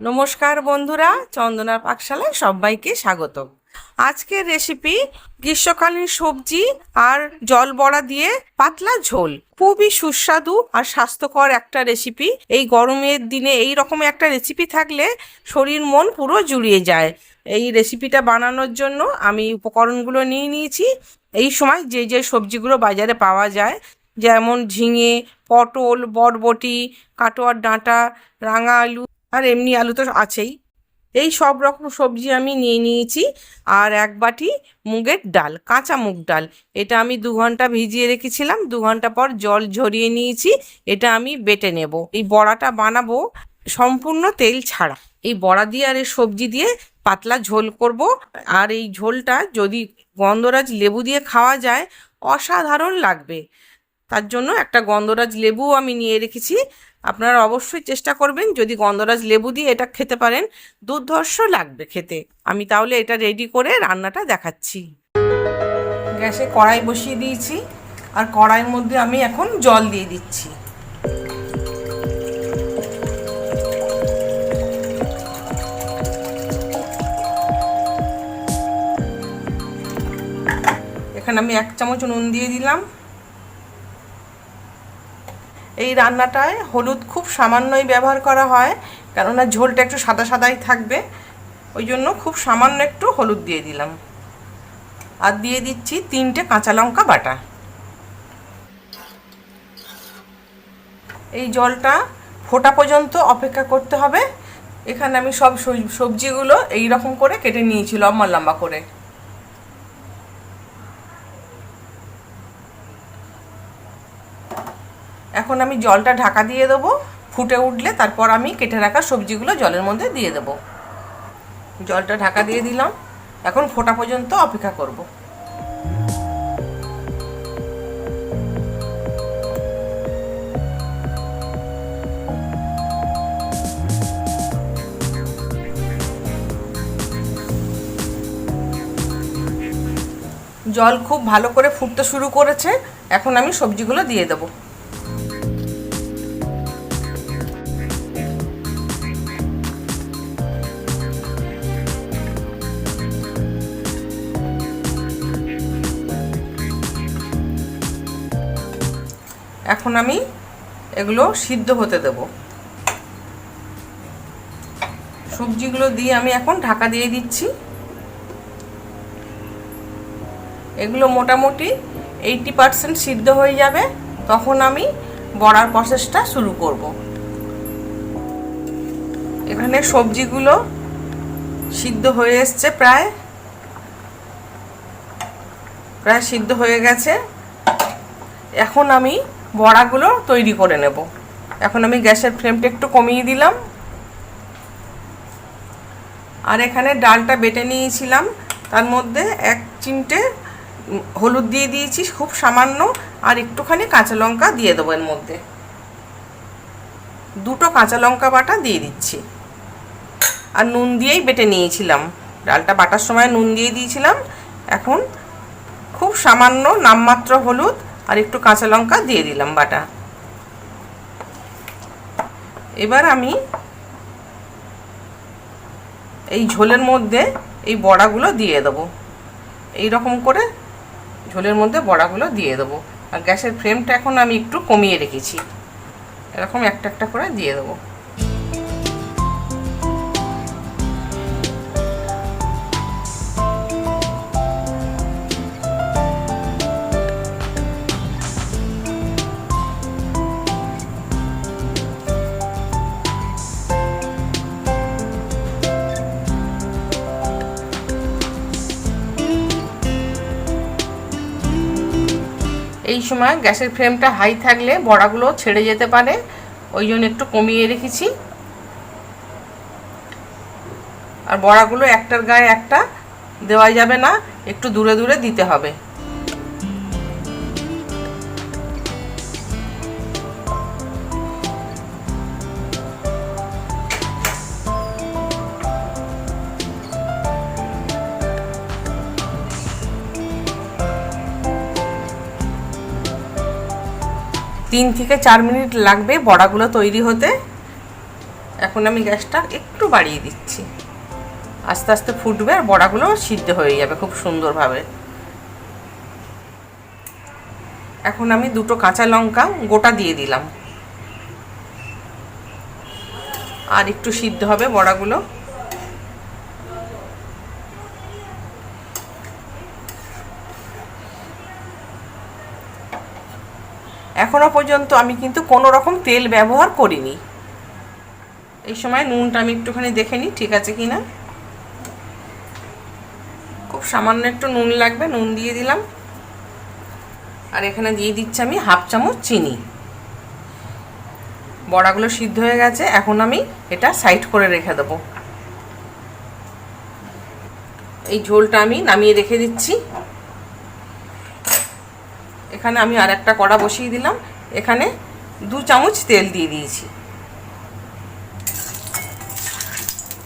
নমস্কার বন্ধুরা, চন্দনার পাকশালায় সবাইকে স্বাগত আজকের রেসিপি গ্রীষ্মকালীন সবজি আর জল বড়া দিয়ে পাতলা ঝোল। খুবই সুস্বাদু আর স্বাস্থ্যকর একটা রেসিপি এই গরমের দিনে এই রকম একটা রেসিপি থাকলে শরীর মন পুরো জুড়িয়ে যায়। এই রেসিপিটা বানানোর জন্য আমি উপকরণগুলো নিয়ে নিয়েছি। এই সময় যে যে সবজিগুলো বাজারে পাওয়া যায়, যেমন ঝিঙে, পটল, বরবটি, কাটোয়ার ডাঁটা, রাঙা আলু আর এমনি আলু তো আছেই। এই সব রকম সবজি আমি নিয়ে নিয়েছি আর এক বাটি মুগের ডাল, কাঁচা মুগ ডাল। এটা আমি দু ঘণ্টা ভিজিয়ে রেখেছিলাম, দু ঘণ্টা পর জল ঝরিয়ে নিয়েছি, এটা আমি বেটে নেব। এই বড়াটা বানাবো সম্পূর্ণ তেল ছাড়া। এই বড়া দিয়ে আর এই সবজি দিয়ে পাতলা ঝোল করব। আর এই ঝোলটা যদি গন্ধরাজ লেবু দিয়ে খাওয়া যায়, অসাধারণ লাগবে। তার জন্য একটা গন্ধরাজ লেবুও আমি নিয়ে রেখেছি। আপনারা অবশ্যই চেষ্টা করবেন যদি গন্ধরাজ লেবু দিয়ে এটা খেতে পারেন দুর্ধর্ষ লাগবে খেতে। আমি তাহলে এটা রেডি করে রান্নাটা দেখাচ্ছি। গ্যাসে কড়াই বসিয়ে দিয়েছি, আর কড়াইয়ের মধ্যে আমি এখন জল দিয়ে দিচ্ছি। এখানে আমি এক চামচ নুন দিয়ে দিলাম। এই রান্নাটায় হলুদ খুব সামান্যই ব্যবহার করা হয়, কেননা ঝোলটা একটু সাদা সাদাই থাকবে। ওই জন্য খুব সামান্য একটু হলুদ দিয়ে দিলাম। আর দিয়ে দিচ্ছি তিনটে কাঁচা লঙ্কা বাটা। এই জলটা ফোটা পর্যন্ত অপেক্ষা করতে হবে। এখানে আমি সব সবজিগুলো এই রকম করে কেটে নিয়েছি লম্বা লম্বা করে। এখন আমি জলটা ঢাকা দিয়ে দেবো, ফুটে উঠলে তারপর আমি কেটে রাখা সবজিগুলো জলের মধ্যে দিয়ে দেবো। জলটা ঢাকা দিয়ে দিলাম, এখন ফোটা পর্যন্ত অপেক্ষা করব। জল খুব ভালো করে ফুটতে শুরু করেছে, এখন আমি সবজিগুলো দিয়ে দেবো। এখন আমি এগুলো সিদ্ধ হতে দেব। সবজিগুলো দিয়ে আমি এখন ঢাকা দিয়ে দিচ্ছি। এগুলো মোটামুটি এইটি পারসেন্ট সিদ্ধ হয়ে যাবে, তখন আমি বড়ার প্রসেসটা শুরু করব। এখানে সবজিগুলো সিদ্ধ হয়ে এসছে প্রায়। প্রায় সিদ্ধ হয়ে গেছে। এখন আমি বড়াগুলো তৈরি করে নেব। এখন আমি গ্যাসের ফ্লেমটা একটু কমিয়ে দিলাম। আর এখানে ডালটা বেটে নিয়েছিলাম। তার মধ্যে এক চিমটে হলুদ দিয়ে দিয়েছি, খুব সামান্য, আর একটুখানি কাঁচা লঙ্কা দিয়ে দেবো এর মধ্যে। দুটো কাঁচা লঙ্কা বাটা দিয়ে দিচ্ছি। আর নুন দিয়েই বেটে নিয়েছিলাম। ডালটা বাটার সময় নুন দিয়ে দিয়েছিলাম। এখন খুব সামান্য নামমাত্র হলুদ আর একটু কাঁচা লঙ্কা দিয়ে দিলাম বাটা। এবার আমি এই ঝোলের মধ্যে এই বড়াগুলো দিয়ে দেবো। এই রকম করে ঝোলের মধ্যে বড়াগুলো দিয়ে দেবো। আর গ্যাসের ফ্লেমটা এখন আমি একটু কমিয়ে রেখেছি। এরকম একটা একটা করে দিয়ে দেবো। এই সময় গ্যাসের ফ্লেমটা হাই থাকলে বড়াগুলো ছেড়ে যেতে পারে, ওই জন্য একটু কমিয়ে রেখেছি। আর বড়াগুলো একটার গায়ে একটা দেওয়া যাবে না, একটু দূরে দূরে দিতে হবে। তিন থেকে চার মিনিট লাগবে বড়াগুলো তৈরি হতে। এখন আমি গ্যাসটা একটু বাড়িয়ে দিচ্ছি। আস্তে আস্তে ফুটবে আর বড়াগুলো সিদ্ধ হয়ে যাবে খুব সুন্দরভাবে। এখন আমি দুটো কাঁচা লঙ্কা গোটা দিয়ে দিলাম। আর একটু সিদ্ধ হবে বড়াগুলো। এখনও পর্যন্ত আমি কিন্তু কোনো রকম তেল ব্যবহার করিনি। এই সময় নুনটা আমি একটুখানি দেখে নিই, ঠিক আছে কি না খুব সামান্য একটু নুন লাগবে, নুন দিয়ে দিলাম। আর এখানে দিয়ে দিচ্ছি আমি হাফ চামচ চিনি। বড়াগুলো সিদ্ধ হয়ে গেছে, এখন আমি এটা সাইড করে রেখে দেবো। এই ঝোলটা আমি নামিয়ে রেখে দিচ্ছি। এখানে আমি আর একটা কড়া বসিয়ে দিলাম। এখানে দু চামচ তেল দিয়ে দিয়েছি।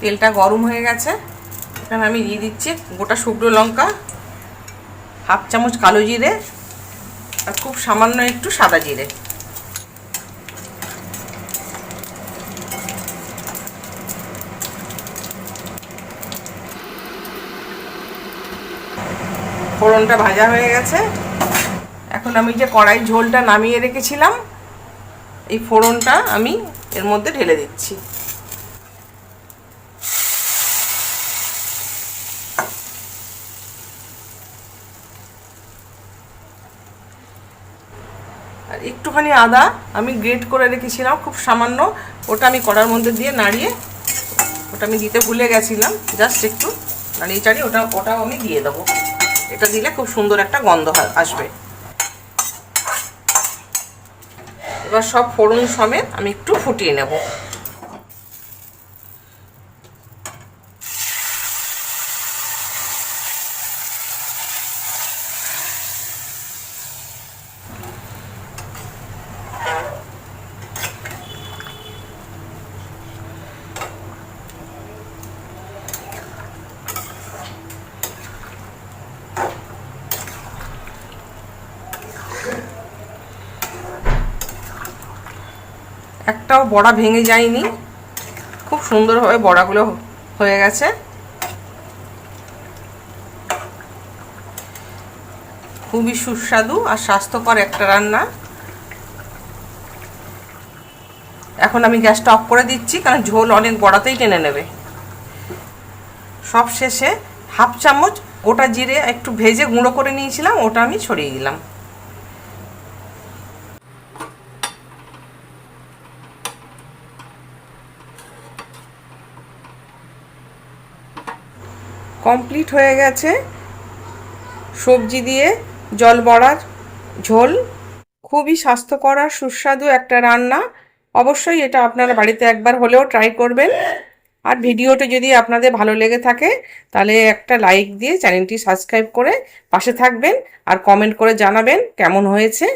তেলটা গরম হয়ে গেছে। এখানে আমি দিয়ে দিচ্ছি গোটা শুকনো লঙ্কা, হাফ চামচ কালো জিরে আর খুব সামান্য একটু সাদা জিরে। ফোড়নটা ভাজা হয়ে গেছে। এখন আমি যে কড়াই ঝোলটা নামিয়ে রেখেছিলাম, এই ফোড়নটা আমি এর মধ্যে ঢেলে দিচ্ছি। আর একটুখানি আদা আমি গ্রেট করে রেখেছিলাম, খুব সামান্য। ওটা আমি কড়ার মধ্যে দিয়ে নাড়িয়ে, ওটা আমি দিতে ভুলে গেছিলাম, জাস্ট একটু নাড়িয়ে চাড়িয়ে ওটা, ওটাও আমি দিয়ে দেবো। এটা দিলে খুব সুন্দর একটা গন্ধ আসবে। এবার সব ফোড়ন সমেত আমি একটু ফুটিয়ে নেব। একটাও বড়া ভেঙে যায়নি। খুব সুন্দরভাবে বড়াগুলো হয়ে গেছে। খুবই সুস্বাদু আর স্বাস্থ্যকর একটা রান্না। এখন আমি গ্যাসটা অফ করে দিচ্ছি, কারণ ঝোল অনেক বড়াতেই টেনে নেবে। সব শেষে হাফ চামচ গোটা জিরে একটু ভেজে গুঁড়ো করে নিয়েছিলাম, ওটা আমি ছড়িয়ে দিলাম। কমপ্লিট হয়ে গেছে। সবজি দিয়ে জল বড়ার ঝোল। খুবই স্বাস্থ্যকর আর সুস্বাদু একটা রান্না। অবশ্যই এটা আপনারা বাড়িতে একবার হলেও ট্রাই করবেন। আর ভিডিওটি যদি আপনাদের ভালো লেগে থাকে, তাহলে একটা লাইক দিয়ে চ্যানেলটি সাবস্ক্রাইব করে পাশে থাকবেন আর কমেন্ট করে জানাবেন কেমন হয়েছে।